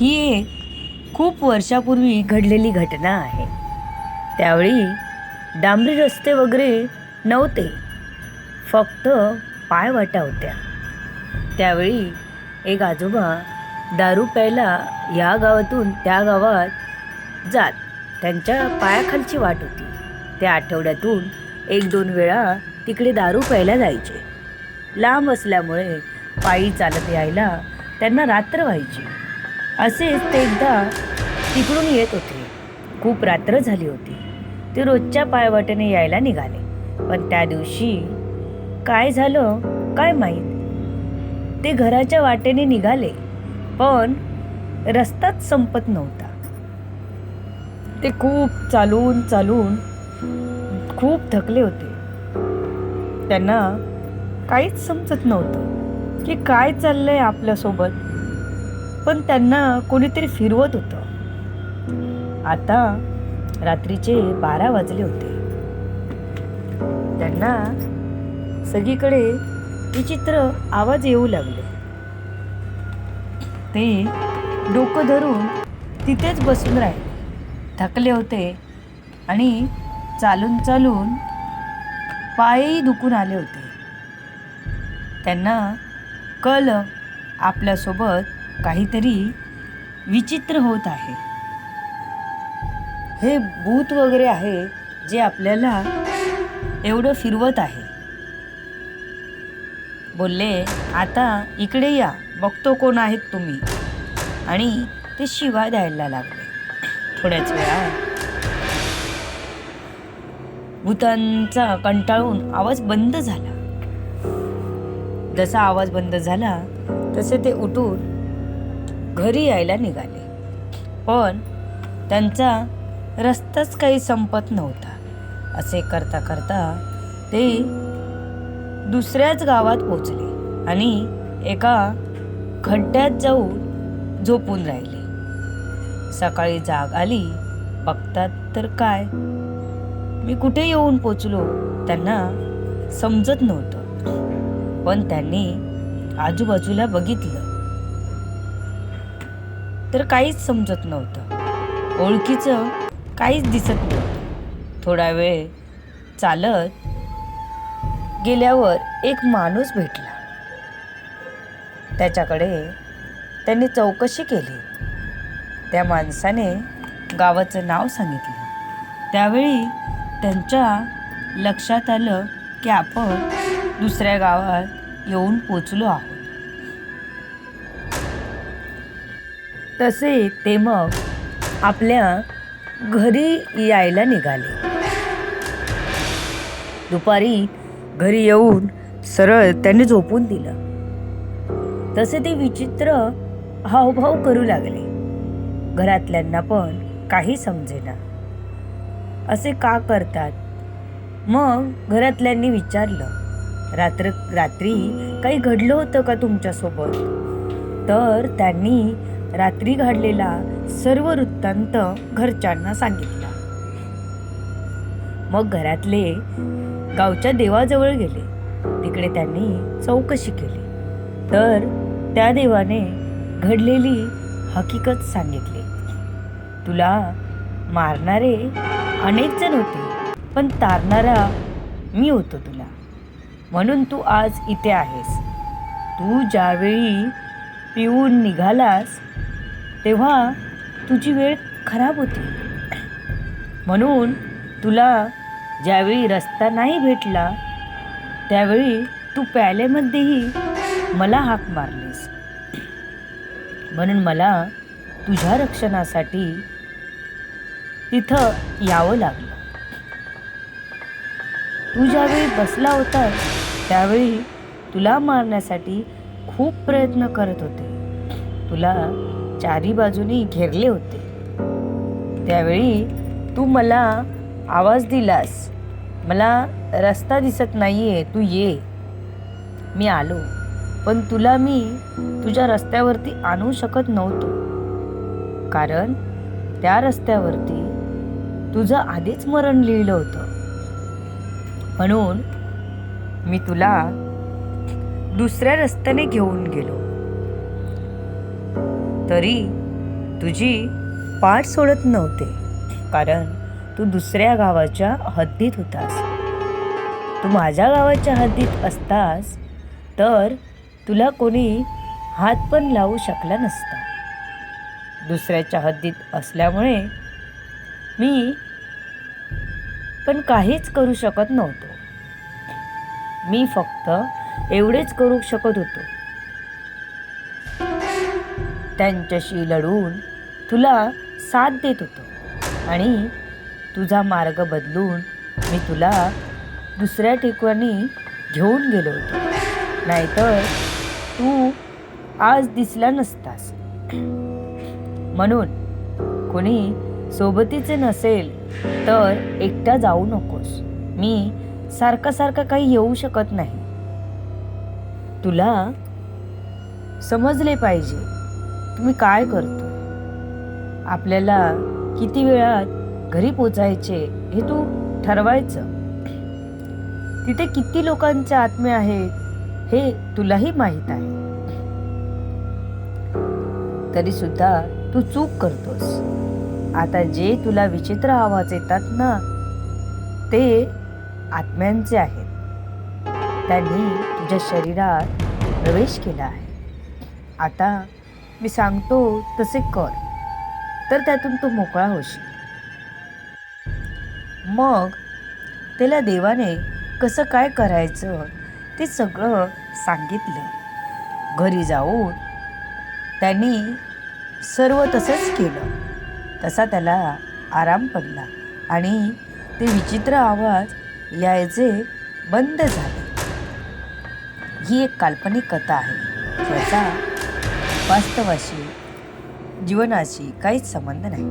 ही एक खूप वर्षापूर्वी घडलेली घटना आहे. त्यावेळी डांबरी रस्ते वगैरे नव्हते. फक्त पायवाटा होत्या. त्यावेळी एक आजोबा दारू प्यायला या गावातून त्या गावात जात. त्यांच्या पायाखालची वाट होती. त्या आठवड्यातून एक दोन वेळा तिकडे दारू प्यायला जायचे. लांब असल्यामुळे पायी चालत यायला त्यांना रात्र व्हायची. असेच ते एकदा तिकडून येत होते. खूप रात्र झाली होती. ते रोजच्या पायवाटेने यायला निघाले. पण त्या दिवशी काय झालं काय माहीत? ते घराच्या वाटेने निघाले पण रस्ताच संपत नव्हता. ते खूप चालून चालून खूप थकले होते. त्यांना काहीच समजत नव्हतं की काय चाललंय आपल्यासोबत. पण त्यांना कोणीतरी फिरवत होतं. आता रात्रीचे बारा वाजले होते. त्यांना सगळीकडे विचित्र आवाज येऊ लागले. ते डोकं धरून तिथेच बसून राहिले. थकले होते आणि चालून चालून पायही दुखून आले होते. त्यांना कळलं आपल्यासोबत काहीतरी विचित्र होत आहे. हे भूत वगैरे आहे जे आपल्याला एवढं फिरवत आहे. बोलले आता इकडे या बघतो कोण आहेत तुम्ही. आणि ते शिवा द्यायला लागले. थोड्याच वेळात भूतांचा कंटाळून आवाज बंद झाला. जसा आवाज बंद झाला तसे ते उठून घरी यायला निघाले. पण त्यांचा रस्ताच काही संपत नव्हता. असे करता करता ते दुसऱ्याच गावात पोचले आणि एका खड्ड्यात जाऊन झोपून राहिले. सकाळी जाग आली बघतात तर काय? मी कुठे येऊन पोचलो त्यांना समजत नव्हतं. पण त्यांनी आजूबाजूला बघितलं. तर काहीच समजत नव्हतं. ओळखीचं काहीच दिसत नव्हतं. थोडा वेळ चालत गेल्यावर एक माणूस भेटला. त्याच्याकडे त्यांनी चौकशी केली. त्या माणसाने गावाचं नाव सांगितलं. त्यावेळी त्यांच्या लक्षात आलं की आपण दुसऱ्या गावात येऊन पोचलो आहोत. तसे ते मग आपल्या घरी यायला निघाले. दुपारी घरी येऊन सरळ त्यांनी झोपून दिलं. तसे ते विचित्र हावभाव करू लागले. घरातल्यांना पण काही समजेना. असे का करतात? मग घरातल्यांनी विचारलं रात्र रात्री काही घडलं होतं का तुमच्यासोबत? तर त्यांनी रात्री घडलेला सर्व वृत्तांत घरच्यांना सांगितला. मग घरातले गावच्या देवाजवळ गेले. तिकडे त्यांनी चौकशी केली. तर त्या देवाने घडलेली हकीकत सांगितली. तुला मारणारे अनेक जण होते पण तारणारा मी होतो तुला. म्हणून तू आज इथे आहेस. तू ज्यावेळी पिऊन निघालास तेव्हा तुझी वेळ खराब होती. म्हणून तुला ज्यावेळी रस्ता नाही भेटला त्यावेळी तू प्यालेमध्येही मला हाक मारलीस. म्हणून मला तुझ्या रक्षणासाठी तिथं यावं लागलं. तू ज्यावेळी बसला होतास त्यावेळी तुला मारण्यासाठी खूप प्रयत्न करत होते. तुला चारी बाजूनी घेरले होते. त्यावेळी तू मला आवाज दिलास. मला रस्ता दिसत नाही आहे तू ये. मी आलो पण तुला मी तुझ्या रस्त्यावरती आणू शकत नव्हतो. कारण त्या रस्त्यावरती तुझं आधीच मरण लिहिलं होतं. म्हणून मी तुला दुसऱ्या रस्त्याने घेऊन गेलो. तरी तुझी पाठ सोडत नव्हते कारण तू दुसऱ्या गावाच्या हद्दीत होतास. तू माझ्या गावाच्या हद्दीत असतास तर तुला कोणी हात पण लावू शकला नसता. दुसऱ्याच्या हद्दीत असल्यामुळे मी पण काहीच करू शकत नव्हतो. मी फक्त एवढेच करू शकत होतो. त्यांच्याशी लढून तुला साथ देत होतो आणि तुझा मार्ग बदलून मी तुला दुसऱ्या ठिकाणी घेऊन गेलो होतो. नाहीतर तू आज दिसला नसतास. म्हणून कोणी सोबतीचे नसेल तर एकटा जाऊ नकोस. मी सारखा सारखा काही येऊ शकत नाही. तुला समजले पाहिजे तुम्ही काय करतो. आपल्याला किती वेळात घरी पोचायचे हे तू ठरवायचं. तिथे किती लोकांचे आत्मे आहेत हे तुलाही माहीत आहे. तरी सुद्धा तू चूक करतोस. आता जे तुला विचित्र आवाज येतात ना ते आत्म्यांचे आहे त्यांनी तुझ्या शरीरात प्रवेश केला आहे. आता मी सांगतो तसे कर तर त्यातून तू मोकळा होशील. मग त्याला देवाने कसं काय करायचं ते सगळं सांगितलं. घरी जाऊन त्यांनी सर्व तसंच केलं. तसा त्याला आराम पडला आणि ते विचित्र आवाज यायचे बंद झाले. ही एक काल्पनिक कथा आहे. ज्याचा वास्तवाशी जीवनाशी काहीच संबंध नाही.